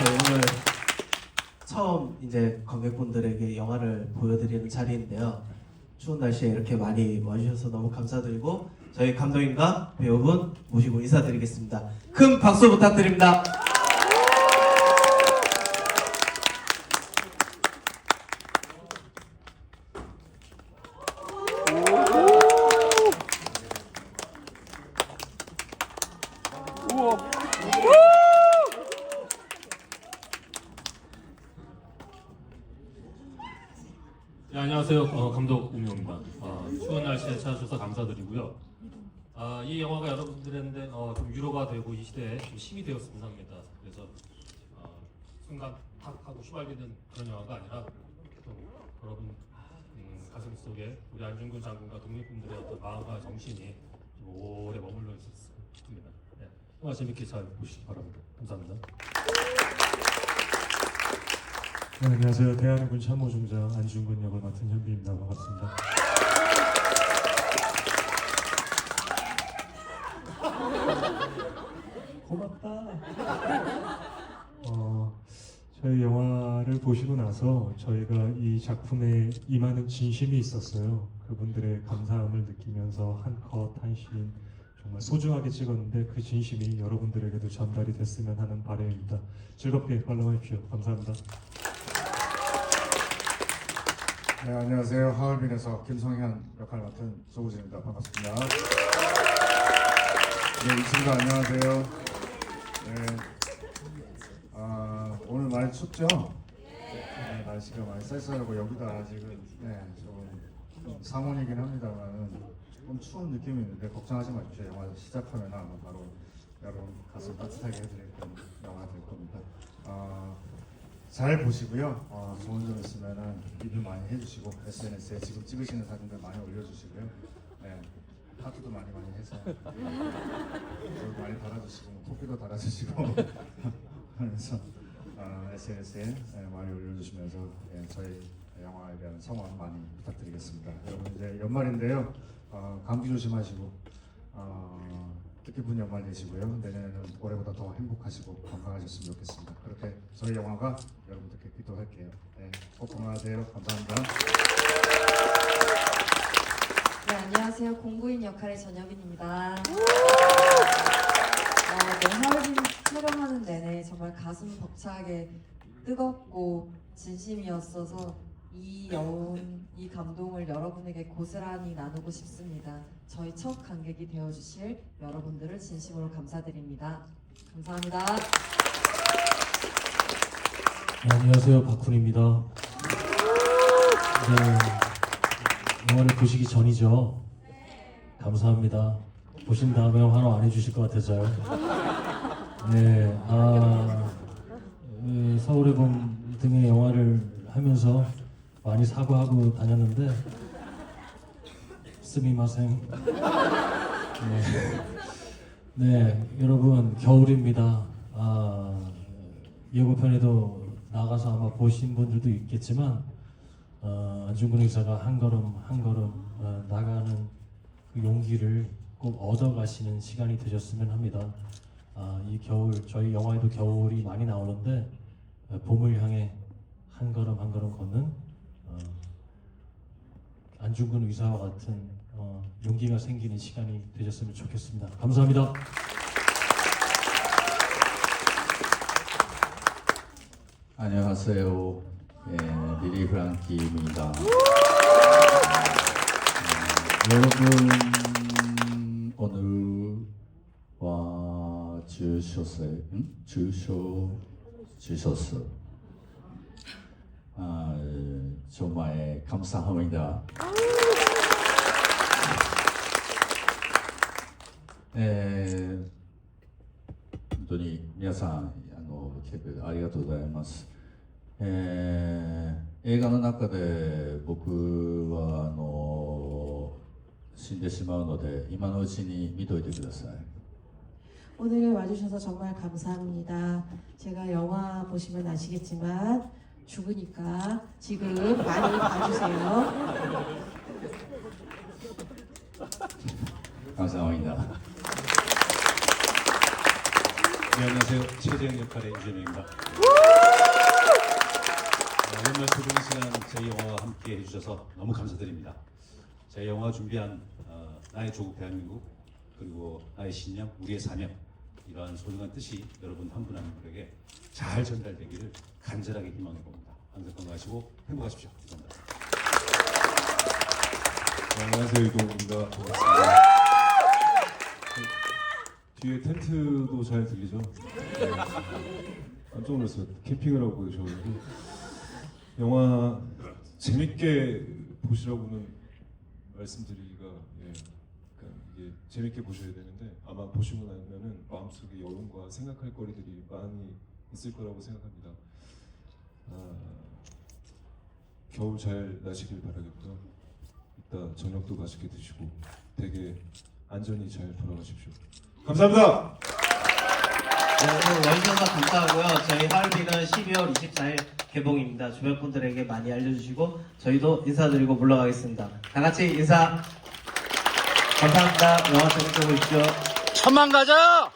오늘 처음 이제 관객분들에게 영화를 보여드리는 자리인데요. 추운 날씨에 이렇게 많이 와주셔서 너무 감사드리고 저희 감독님과 배우분 모시고 인사드리겠습니다. 큰 박수 부탁드립니다. 네, 안녕하세요. 어, 감독 우명입니다. 어, 추운 날씨에 찾아주셔서 감사드리고요. 아, 이 영화가 여러분들한테 어, 좀 위로가 되고 이 시대에 좀 힘이 되었으면 합니다. 그래서 어, 순간 탁 하고 휘발리는 그런 영화가 아니라 또 여러분 음, 가슴 속에 우리 안중근 장군과 독립군들의 어떤 마음과 정신이 좀 오래 머물러 있었으면 합니다. 네, 영화 재밌게 잘 보시기 바랍니다. 감사합니다. 네, 안녕하세요. 대한민군 참모중장 안중근 역을 맡은 현비입니다. 반갑습니다. 고맙다. 어, 저희 영화를 보시고 나서 저희가 이 작품에 임하는 진심이 있었어요. 그분들의 감사함을 느끼면서 한 컷 한 씬 정말 소중하게 찍었는데 그 진심이 여러분들에게도 전달이 됐으면 하는 바람입니다. 즐겁게 관람하십시오. 감사합니다. 네, 안녕하세요. 하얼빈에서 김성현 역할 맡은 조우진입니다. 반갑습니다. 네, 이친구 안녕하세요. 네, 아, 오늘 많이 춥죠? 네, 날씨가 많이 쌀쌀하고 여기도 아직은 네, 조금 상온이긴 합니다만 조금 추운 느낌이 있는데 걱정하지 마십시오. 영화 시작하면 아마 바로 여러분 가슴 따뜻하게 해드릴 영화 될 겁니다. 아, 잘 보시고요. 어, 좋은 점 있으면은 리뷰 많이 해주시고 SNS에 지금 찍으시는 사진들 많이 올려주시고요. 네, 하트도 많이 많이 해서 저도 많이 달아주시고 뭐 커피도 달아주시고 하면서 어, SNS에 네, 많이 올려주시면서 예, 저희 영화에 대한 성원 많이 부탁드리겠습니다. 여러분 이제 연말인데요. 어, 감기 조심하시고 어, 뜻깊은 연말 되시고요. 내년에는 올해보다 더 행복하시고 건강하셨으면 좋겠습니다. 그렇게 저희 영화가 여러분들께 기도할게요. 네, 꼭 건강하세요. 감사합니다. 네, 안녕하세요. 공부인 역할의 전여빈입니다. 어, 네, 하얼빈 촬영하는 내내 정말 가슴 벅차게 뜨겁고 진심이었어서 이 여운, 이 감동을 여러분에게 고스란히 나누고 싶습니다. 저희 첫 관객이 되어주실 여러분들을 진심으로 감사드립니다. 감사합니다. 네, 안녕하세요. 박훈입니다. 네, 영화를 보시기 전이죠. 감사합니다. 보신 다음에 환호 안 해주실 것 같아서요. 네, 아, 그 서울의 봄 등의 영화를 하면서 많이 사과하고 다녔는데 스미마생. 네, 네, 여러분 겨울입니다. 아, 예고편에도 나가서 아마 보신 분들도 있겠지만 어, 안중근 의사가 한 걸음 한 걸음 어, 나가는 그 용기를 꼭 얻어가시는 시간이 되셨으면 합니다. 아, 이 겨울 저희 영화에도 겨울이 많이 나오는데 어, 봄을 향해 한 걸음 한 걸음 걷는 어, 안중근 의사와 같은 어, 용기가 생기는 시간이 되셨으면 좋겠습니다. 감사합니다. 안녕하세요. 예, 리리 프랑키입니다. 음, 여러분 오늘 와 주셨어요? 응? 주셔 주셨어. 아, 예, 정말 감사합니다. 예, 本当に皆さんあの来てくれてありがとうございます。えー映画の中で僕はあの死んでしまうので今のうちに見といてください。 오늘 와주셔서 정말 감사합니다. 제가 영화 보시면 아시겠지만 죽으니까 지금 많이 봐주세요. 감사합니다. 네, 안녕하세요. 최재형 역할의 이재명입니다. 어, 연말 소중 시간 제 영화와 함께 해주셔서 너무 감사드립니다. 제 영화 준비한 어, 나의 조국 대한민국 그리고 나의 신념, 우리의 사명 이러한 소중한 뜻이 여러분 한 분 한 분에게 잘 전달되기를 간절하게 희망해 봅니다. 항상 건강하시고 행복하십시오. 감사합니다. 네, 안녕하세요 이동욱입니다. 반갑습니다. 그, 뒤에 텐트도 잘 들리죠? 네. 깜짝 놀랐어요. 캠핑을 하고 계셔가지고 영화 재밌게 보시라고는 말씀드리기가 예, 그러니까 이게 재밌게 보셔야 되는데 아마 보시고 나면은 마음속에 여론과 생각할 거리들이 많이 있을 거라고 생각합니다. 아, 겨울 잘 나시길 바라겠고요. 이따 저녁도 맛있게 드시고 되게 안전히 잘 돌아가십시오. 감사합니다. 네, 오늘 와주셔서 감사하고요. 저희 하얼빈은 12월 24일 개봉입니다. 주변 분들에게 많이 알려주시고 저희도 인사드리고 물러가겠습니다. 다 같이 인사. 감사합니다. 영화 재밌게 보십시오. 천만 가자!